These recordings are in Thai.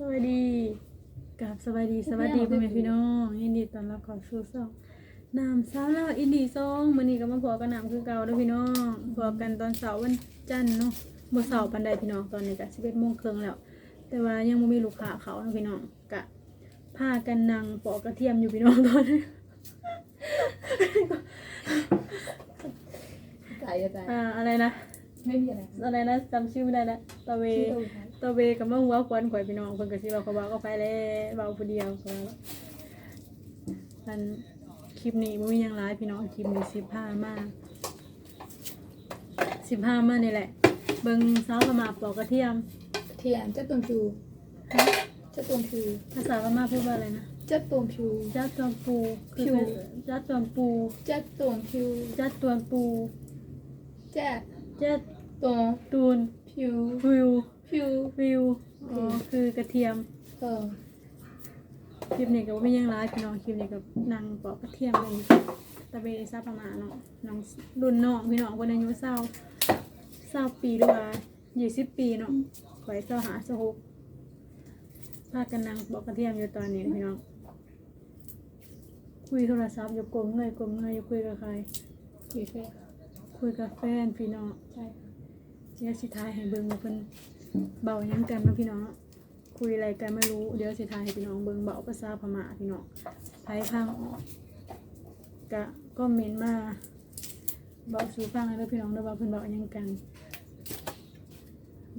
สวัสดีกับสวัสดีสวัสดีพ่อแม่พี่น้องยินดีต้อนรับเข้าสู่ช่องน้ำสาวเราวอินดีซองมื้อนี้ก็มาพอกันน้ำคือเก่าเด้อพี่น้องพอกันตอนเสาร์วันจันทร์เนาะบ่เสาร์ปานใดพี่น้องตอนนี้ก็11:30นแล้ว แต่ว่ายังบ่มีลูกค้าเขาเนาะพี่น้องก็พากันนั่งปอกกระเทียมอยู่พี่น้องตอนนี้ตายจะตายอ่าอะไรนะไม่มีอะไรอะไรนะจำชื่อไม่ได้แล้วตะเวชื่อ ตัวท้ายตะเวกับมาหัวควันข่อยพี่น้องเพิ่นก็สิเว้าเขาว่าก็ไปแล้วเว้าผู้เดียวก็อันคลิปนี้บ่มีหยังหลายพี่น้องคลิปนี้15มา15มานี่แหละ เบิ่งสาวพม่าปอกกระเทียมเทียนเจ้าตวงชูเจ้าตวงชูภาษาพม่าพูดว่าอะไรนะเจ้าตวงชูจัดตวนปูคือผิว จัดตวนปูเจ้าตวงชูจัดตวนปูเจ้าจัดตวงตูนผิววิว ผิววิวอ๋อคือกระเทียมเออคลิปนี้ก็บ่มีหยังหลายพี่น้องคลิปนี้ก็นั่งปอกกระเทียมกันอยู่ตะเบซาประมาณเนาะน้องรุ่นน้องพี่น้องคนอายุเศร้าเศร้าปีหรือว่ายี่สิบปีเนาะข่อยเศร้าหาเศร้าหกพากันนั่งปอกกระเทียมอยู่ตอนนี้พี่น้องคุยโทรศัพท์อยู่กลมเงยกลมเงยอยู่คุยกับใครคุยแค่คุยกับแฟนพี่น้องใช่เดี๋ยวสิทายให้เบิ่งว่าเพิ่น เบายังกันนะพี่น้อง คุยอะไรกันไม่รู้ เดี๋ยวสิทายให้พี่น้องเบิ่งเบาภาษาพม่าพี่น้องไผพังออกกะก็เมนมาเบาสู่ฟังเลยเด้อพี่น้องเด้อว่าเพิ่นเบายังกัน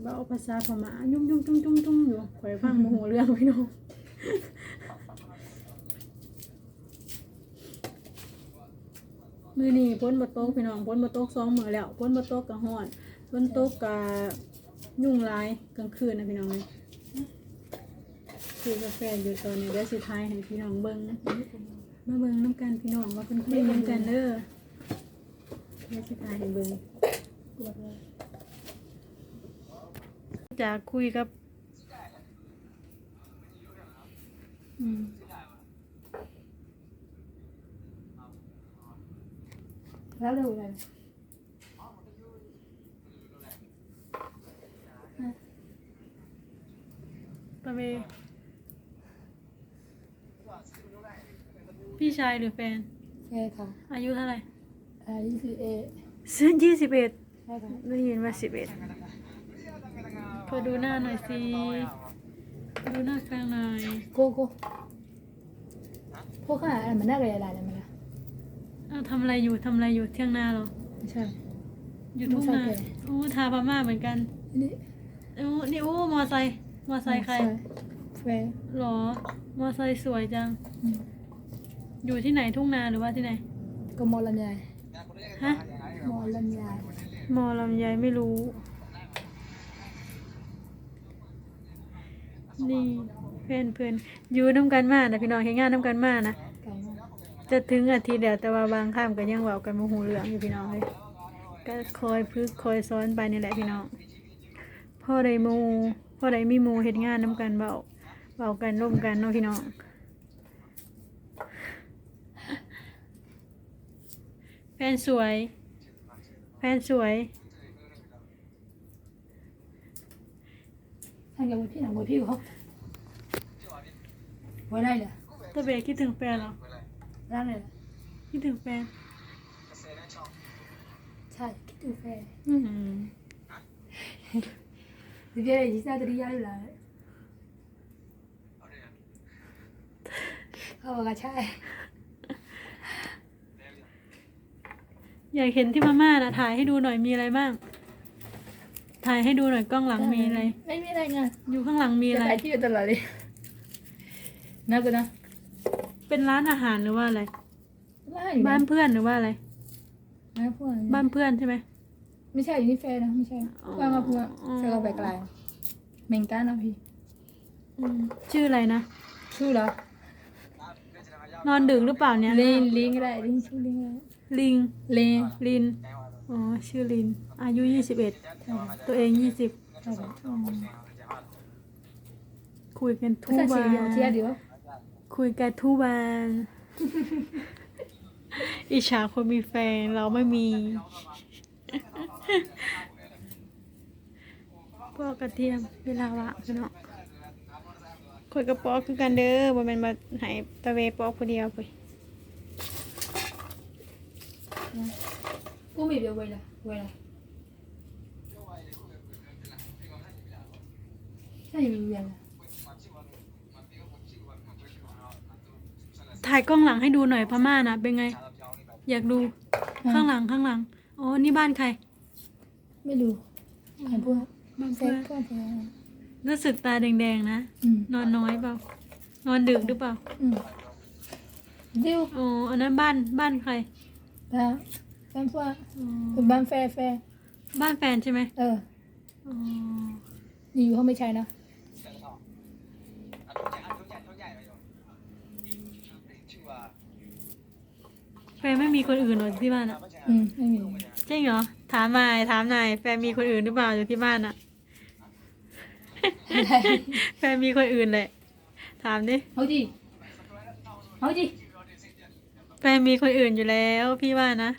เบาภาษาพม่ายุ่งยุ่งจุ้งจุ้งจุ้งอยู่ข่อยฟังบ่ฮู้เรื่องพี่น้องมือนี้พ้นบ่ตกพี่น้องพ้นบ่ตกสองมือแล้วพ้นบ่ตกก็ฮ้อนฝนโต๊กกะ ยุ่งร้ายกลางคืนนะพี่น้องเลยคือกาแฟอยู่ตอนนี้เดี๋ยวสิทายให้พี่น้องเบิ้งมาเบิ้งน้ำกันพี่น้องว่าเพิ่นคุยน้ำกันเด้อเดี๋ยวสิทายให้เบิ้งจะคุยกับอืมแล้วเร็วเลย ตะเวพี่ชายหรือแฟนแค่ค่ะอายุเท่าไหร่อายุสิบเอ็ดซึ่งยี่สิบเอ็ดใช่ค่ะได้ยินว่าสิบเอ็ดขอดูหน้าหน่อยสิขอดูหน้ากลางหน่อยโกโก้พวกข้าอะไรมันน่าเลยอะไรอะไรมันนะเอาทำอะไรอยู่ทำอะไรอยู่เที่ยงหน้าเหรอไม่ใช่อยู่ทุ่งนามอไซค์แกโอ้ทาพม่าเหมือนกันนี่โอ้นี่โอ้มอไซค์ มอไซค์ใครแฟร์หรอ มอไซค์สวยจังอืมอยู่ที่ไหนทุ่งนาหรือว่าที่ไหน ก็มอลำไยฮะ มอลำไยมอลำไยไม่รู้ นี่เพื่อนเพื่อนอยู่น้ำกันมากนะพี่น้องเห็นงานน้ำกันมากนะไก่มากจะถึงอาทิตย์เดียวแต่ว่าบางข้ามก็ยังเว้ากันโมโหเรื่องอยู่พี่น้องเลยก็คอยพึกคอยซ้อนไปนี่แหละพี่น้องพ่อได้หมู พ่อได้มีหมูเฮ็ดงานน้ำกันเบาเบากันร่วมกันเนาะพี่น้องแฟนสวย แฟนสวยทางกับพี่หนังพี่เขาไว้ได้เลยตะเบคิดถึงแฟนเหรอร้านเลยคิดถึงแฟน ใช่ คิดถึงแฟน อืม ဒီပြည့်ရည်စားတရီရလို့လားဟောကချိုင် อยากเห็นที่มาม่านะถ่ายให้ดูหน่อยมีอะไรบ้าง ถ่ายให้ดูหน่อยกล้องหลังมีอะไร ไม่มีอะไรไง อยู่ข้างหลังมีอะไร ไอที่อยู่ตลอดเลยนะกูนะ เป็นร้านอาหารหรือว่าอะไร บ้า บ้านเพื่อนหรือว่าอะไร บ้านพวก บ้านเพื่อนใช่ไหม ไม่ใช่อยู่นี่แฟนนะไม่ใช่อ๋อบ้านมาพวกอ๋อเซลล์ไปไกลเมงก้านะพี่อืมชื่ออะไรนะ ชื่อเหรอนอนดึกหรือเปล่าเนี่ย ลิงลิงอะไรลิงชื่อลิงอะไรลิงลิงลินอ๋อชื่อลิน อายุยี่สิบเอ็ดตัวเองยี่สิบใช่ค่ะคุยกันทุภากษาวัชีนเดียวที่เดียวคุยกันทุกวันอิจฉาคนมีแฟนเราไม่มี ปอกกระเทียมเวลาวะเนาะข่อยกระปอกคือกันเด้อบ่แม่นมาหายตะเวปอกคนเดียวไปกูมีเดียวเวล่ะเวล่ะใช่มีเวล่ะถ่ายกล้องหลังให้ดูหน่อยพม่านะเป็นไง อยากดูข้างหลังข้างหลัง อ๋อ นี่บ้านใคร ไม่รู้ใครพูดบ้านเซ็เพื่กอนก็พอรู้สึกตาแดงๆนะ อืมนอนน้อยเปล่า นอนดึกหรือเปล่า อืมดิวอ๋อ อันนั้นบ้านบ้านใครตาบ้านฟ้าอ๋อเป็นบ้านแฟร์แฟร์บ้านแฟนใช่ไหมเอออ๋ออยู่เขาไม่ใช่นะแฟนไม่มีคนอื่นเหรอที่บ้านอะอืมไม่มี จริงเหรอ ถามนายถามนายแฟนมีคนอื่นหรือเปล่าอยู่ที่บ้านอะอะไรแฟนมีคนอื่นแหละถามดิเอาดิเอาดิแฟนมีคนอื่นอยู่แล้ว พี่ว่านะ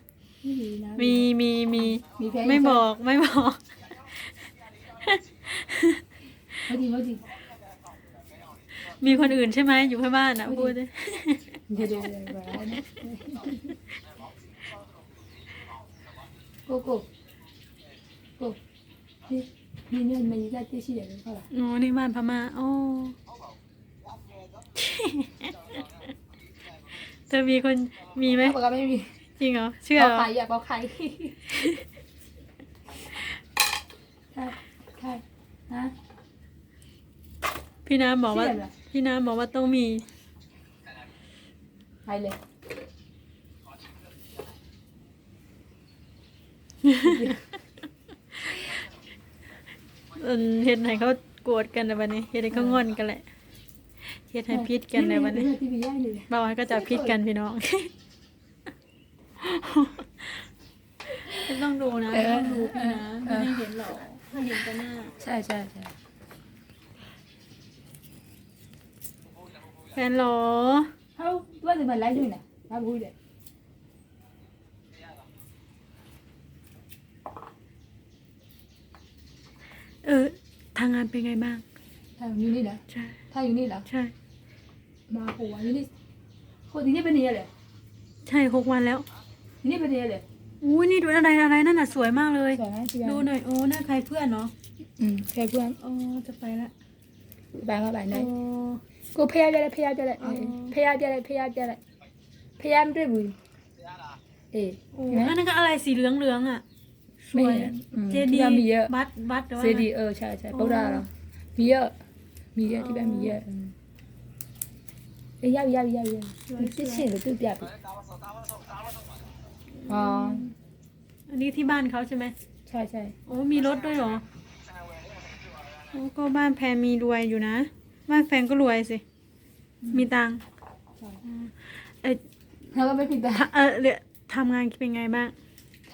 ไม่มีนะมีมีมีมีแฟนไม่บอกไม่บอกเอาดิเอาดิมีคนอื่นใช่ไหมอยู่ที่บ้านอะพูดดิ เดี๋ยวเดี๋ยวเดี๋ยว บอกแล้วนะโกโก้โกนี่นี่เนี่ยมันได้ที่สี่เดือนเขาละอ๋อนี่บ้านพม่าโอ้ เธอมีคนมีไหม เขาบอกว่าไม่มีจริงเหรอ เชื่อเอาเหรอไข่อยากเอาไข่ ใช่ใช่ฮะพี่น้ำบอกว่า เชื่อเหรอพี่น้ำบอกว่าต้องมี ไปเลย อิ่นเฮ็ดให้เขาโกรธกันในวันนี้เฮ็ดให้เขางอนกันแหละเฮ็ดให้พิษกันในวันนี้ที่มีย่ายเลยบางวันก็จะพิษกันพี่น้อง ต้องดูนะต้องดูพี่นะไม่ให้เห็นหรอกให้เห็นแต่หน้าใช่ใช่ใช่แฟนเหรอ เขาว่าจะมาไล่ด้วยนะมาพูดเลย เออทางงานเป็นไงบ้างถ้าอยู่นี่นะใช่ถ้าอยู่นี่เหรอใช่ มาหัวอยู่นี่คนที่นี่เป็นยังไงเลยใช่หกวันแล้วที่นี่เป็นยังไงเลยอุ้ยนี่ดูอะไรอะไรนั่นน่ะสวยมากเลยสวยไหมพี่ดูหน่อยโอ้หน้าใครเพื่อนเนาะอืมแค่เพื่อนโอ้จะไปละบางก็บางโอ้ได้กูพยายามจะเลยพยายามจะเลยพยายามจะเลยพยายามจะเลยพยายามด้วยบุญเอ๊ะโอ้อันนั้นก็อะไรสีเหลืองเหลืองๆอะ สไม่วยเจเจดีดีมีเยอะ บัตบัตหรือว่าเจดีเออใช่ใช่พวกเราเหรอมีเยอะ มีเยอะที่บ้านมีเยอะเอ้ยยาวยาวยาวยาวที่สิ่งหรือตัวแบบอ๋ออันนี้ที่บ้านเขาใช่ไหมใช่ใช่โอ้มีรถด้วยเหรอโอ้ก็บ้านแพรมีรวยอยู่นะ บ้านแฟนก็รวยสิ มีตังค์เอยแล้วก็ไม่ผิดแบบถ้าเออเดี๋ยวทำงานเป็นไงบ้าง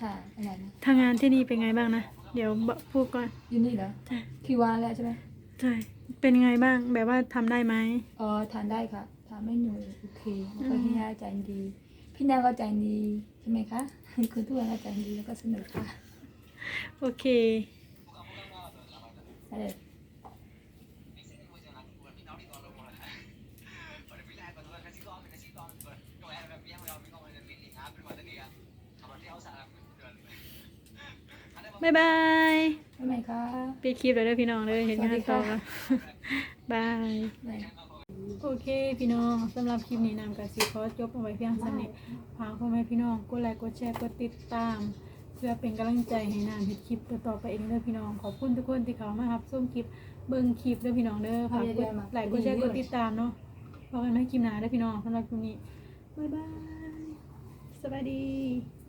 ค่ะอะไรนะทำงานที่นี่เป็นไงบ้างนะ เดี๋ยวบอกพูดก่อนอยู่นี่เหรอใช่คิววานแล้วใช่ไหมใช่ เป็นไงบ้างแบบว่าทำได้ไหมอ๋อทานได้ค่ะทานไม่เหนื่อยโอเคแล้วก็พี่นาใจดี พี่นาก็ใจดีใช่ไหมคะคุณทุกคนก็ใจดีแล้วก็สนุกค่ะโอเคอะไร บ๊ายบายทำไมคะปีคลิปเลยเด้อพี่น้องเลยเห็นงานต่อแล้วบาย ไหนโอเคพี่น้องสำหรับคลิปนี้นำกับสีขอจบเอาไว้เพียงเท่านี้ฝากพ่อแม่พี่น้องกดไลค์กดแชร์กดติดตาม เพื่อเป็นกำลังใจให้นำเฮ็ดคลิปต่อๆไปเองเด้อพี่น้องขอบคุณทุกคนที่เข้ามารับชมคลิปเบิ่งคลิปเด้อพี่น้องเด้อฝากกดไลค์กดแชร์กดติดตามเนาะพบกันใหม่คลิปหน้าเด้อพี่น้องสำหรับคลิปนี้บ๊ายบายสวัสดี